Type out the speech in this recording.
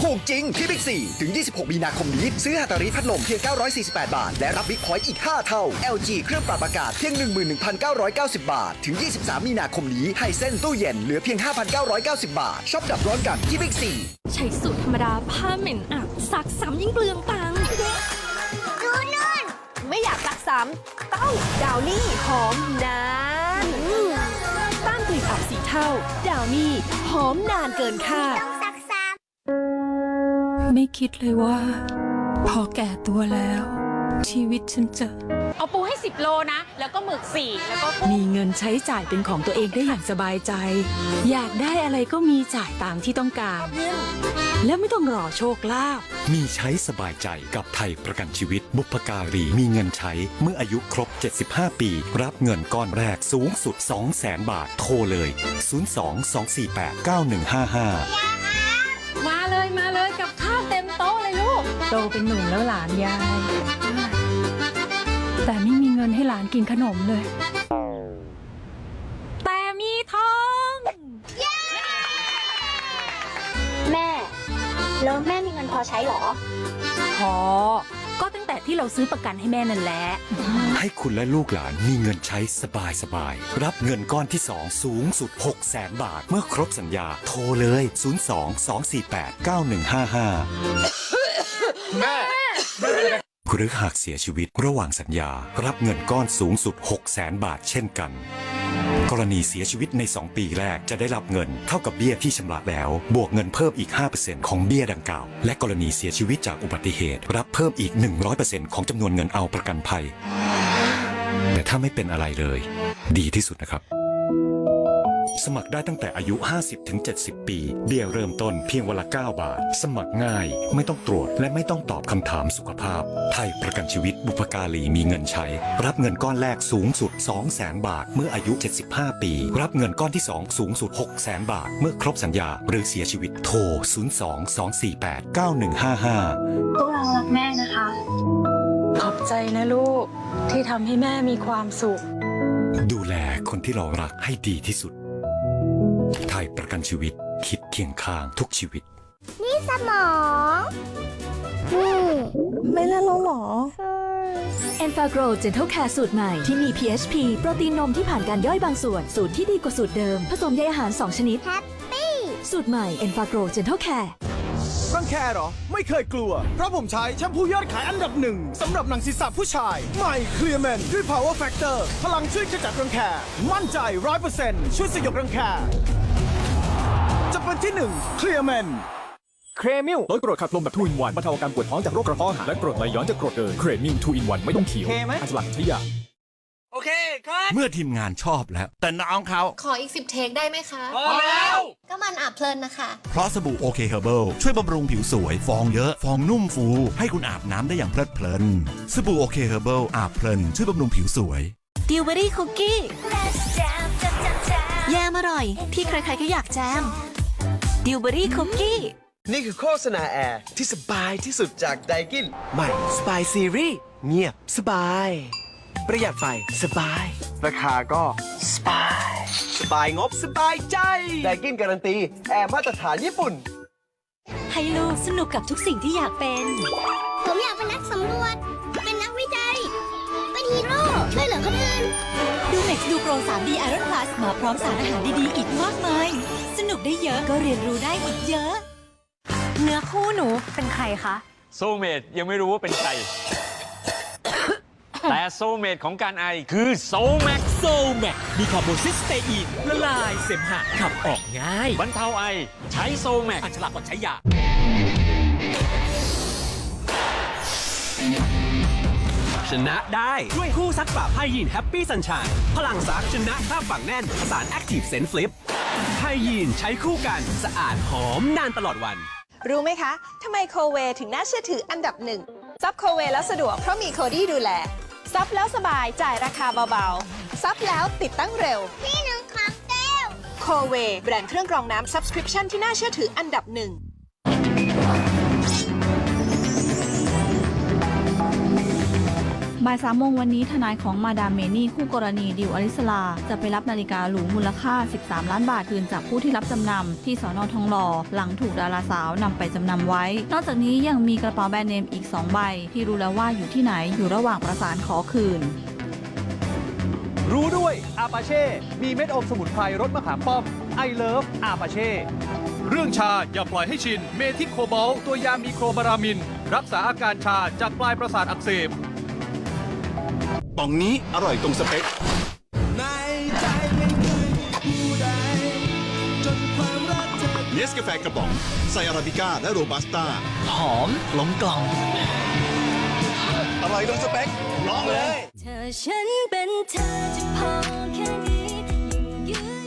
ถูกจริงที่บิ๊กซีถึง 26 มีนาคมนี้ ซื้อฮัตตาริพัดลมเพียง 948 บาท และรับบิ๊กพอยต์อีก 5 เท่า LG เครื่องปรับอากาศเพียง 11,990 บาท ถึง 23 มีนาคมนี้ไฮเซนตู้เย็นเหลือเพียง 5,990 บาทช็อปดับร้อนกันที่บิ๊กซีใช้สูตรธรรมดาผ้าเหม็นอับซักซ้ำยิ่งเปลืองตังค์ดูนู่นไม่อยากซักซ้ำต้องดาวนี่หอมนานต้านกลิ่นอับสีเท่าดาวนี่หอมนานเกินคาดต้องซักซ้ ไม่คิดเลยว่า พอแก่ตัวแล้ว ชีวิตฉันจะเอาปูให้ 10 โลนะ แล้วก็หมึกสี่แล้วก็กุ้งมีเงินใช้จ่ายเป็นของตัวเองได้อย่างสบายใจ อยากได้อะไรก็มีจ่ายตามที่ต้องการ และไม่ต้องรอโชคลาภมีใช้สบายใจกับไทยประกันชีวิต บุพการี มีเงินใช้เมื่ออายุครบ 75 ปี รับเงินก้อนแรกสูงสุด 200,000 บาท โทรเลย 02-248-9155 โตเป็นหนุ่มแล้วหลานยาย แต่ไม่มีเงินให้หลานกินขนมเลย แต่มีทองำแม่ แล้วแม่มีเงินพอใช้เหรอ พอ ก็ตั้งแต่ที่เราซื้อประกันให้แม่นั่นแหละ ให้คุณและลูกหลานมีเงินใช้สบายสบายๆรับเงินก้อนที่ 2 สูงสุด 600,000บาท เมื่อครบสัญญา โทรเลย 02-248-9155 แม่หรือหากเสียชีวิตระหว่างสัญญา รับเงินก้อนสูงสุด 600,000บาทเช่นกัน กรณีเสียชีวิตใน 2 ปีแรกจะได้รับเงินเท่ากับเบี้ยที่ชำระแล้ว บวกเงินเพิ่มอีก 5%ของเบี้ยดังกล่าว และกรณีเสียชีวิตจากอุบัติเหตุ รับเพิ่มอีก 100%ของจำนวนเงินเอาประกันภัย แต่ถ้าไม่เป็นอะไรเลย ดีที่สุดนะครับ สมัครได้ตั้งแต่อายุ 50-70 ปี เบี้ยเริ่มต้นเพียงวันละ 9 บาท สมัครง่าย ไม่ต้องตรวจและไม่ต้องตอบคำถามสุขภาพ ไทยประกันชีวิตบุพการีมีเงินใช้ รับเงินก้อนแรกสูงสุด 200,000 บาท เมื่ออายุ 75 ปี รับเงินก้อนที่ 2 สูงสุด 600,000 บาท เมื่อครบสัญญา หรือเสียชีวิตโทร 02-248-9155 พวกเรารักแม่นะคะ ขอบใจนะลูกที่ทำให้แม่มีความสุข ดูแลคนที่เรารักให้ดีที่สุด ไทยประกันชีวิตคิดเคียงข้างทุกชีวิต นี่สมองนี่ไม่เล่นแล้วหรอ e n f a g r o Gentle Care สูตรใหม่ ที่มี PHP โปรตีนนมที่ผ่านการย่อยบางส่วน สูตรที่ดีกว่าสูตรเดิม ผสมใยอาหาร 2 ชนิด แฮปปี้ สูตรใหม่ e n f a g r o Gentle Care รังแคเหรอ ไม่เคยกลัว เพราะผมใช้แชมพูยอดขายอันดับหนึ่งสำหรับหนังศีรษะผู้ชาย ใหม่ Clear Men ด้วย Power Factor พลังช่วยขจัดรังแคมั่นใจ100%ช่วยสยบรังแค จะเป็นที่หนึ่ง Clear Men เครมิลลดกรดขับลมแบบทูอินวันบรรเทาอาการปวดท้องจากโรคกระเพาะอาหารและกรดไหลย้อนจากกรดเกินเครมิลทูอินวันไม่ต้องเคี้ยวโอเคไหม อันตรายใช้ยา โอเคครับเมื่อทีมงานชอบแล้ว แต่น้องเขา ขออีกสิบเทคได้ไหมคะ พอแล้ว ก็มันอาบเพลินนะคะ เพราะสบู่โอเคเฮอร์เบิลช่วยบำรุงผิวสวย ฟองเยอะ ฟองนุ่มฟู ให้คุณอาบน้ำได้อย่างเพลิดเพลิน สบู่โอเคเฮอร์เบิลอาบเพลิน ช่วยบำรุงผิวสวย ดิวเบอรี่คุกกี้ แยมอร่อย ที่ใครๆก็อยากแจม ดิวเบอรี่คุกกี้ นี่คือโฆษณาแอร์ที่สบายที่สุดจากไดกินใหม่สบายซีรีส์เงียบสบาย ประหยัดไฟสบาย ราคาก็สบาย สบายงบสบายใจไดกินการันตี แอร์มาตรฐานญี่ปุ่น ให้ลูกสนุกกับทุกสิ่งที่อยากเป็น ผมอยากเป็นนักสำรวจ เป็นนักวิจัย เป็นฮีโร่ ช่วยเหลือคนอื่น ดู Max ดูโปร 3D Iron Plus มาพร้อมสารอาหารดีๆ อีกมากมาย สนุกได้เยอะก็เรียนรู้ได้อีกเยอะ เนื้อคู่หนูเป็นใครคะ โซลเมดยังไม่รู้ว่าเป็นใคร แต่โซลเมดของการไอคือโซลแม็กโซแมกมีคาร์บอนซิสเตอีนละลายเสมหะขับออกง่ายบรรเทาไอ ใช้โซลแม็กอันฉลาดกว่าใช้ยา ชนะได้ ด้วยคู่ซักปรับไฮยีนแฮปปี้สันช n ยพลังซักชนะคราบฝังแน่นผสานแอคทีฟเซนฟลิปไฮยีนใช้คู่กันสะอาดหอมนานตลอดวัน รู้ไหมคะทำไมโคเวถึงน่าเชื่อถืออันดับหนึ่งซับโคเวแล้วสะดวกเพราะมีโคดี้ดูแลซับแล้วสบายจ่ายราคาเบาๆซับแล้วติดตั้งเร็วพี่หนึ่งของแก้วโคเวแบรนด์เครื่องกรองน้ำ Subscription ที่น่าเชื่อถืออันดับหนึ่ง บ่ายสามโมงวันนี้ทนายของมาดามเมนี่คู่กรณีดิวอลิสลา จะไปรับนาฬิกาหรูมูลค่า 13 ล้านบาทคืนจากผู้ที่รับจำนำที่สอนอทองหล่อหลังถูกดาราสาวนำไปจำนำไว้ นอกจากนี้ยังมีกระเป๋าแบรนด์เนมอีก 2 ใบ ที่รู้แล้วว่าอยู่ที่ไหนอยู่ระหว่างประสานขอคืน รู้ด้วยอาปาเช่ มีเม็ดอมสมุนไพรรสมะขามป้อมไอเลิฟอาปาเช่เรื่องชาอย่าปล่อยให้ชิน เมทิโคบอลตัวยามีโครบารามิน รักษาอาการชาจากปลายประสาทอักเสบ ป่องนี้อร่อยตรงสเปค เนสกาแฟกระป๋อง ใส่อาราบิก้าและโรบัสต้า หอมกลมกล่อม อร่อยตรงสเปคลองเลย เธอฉันเป็นเธอจะพอแค่นี้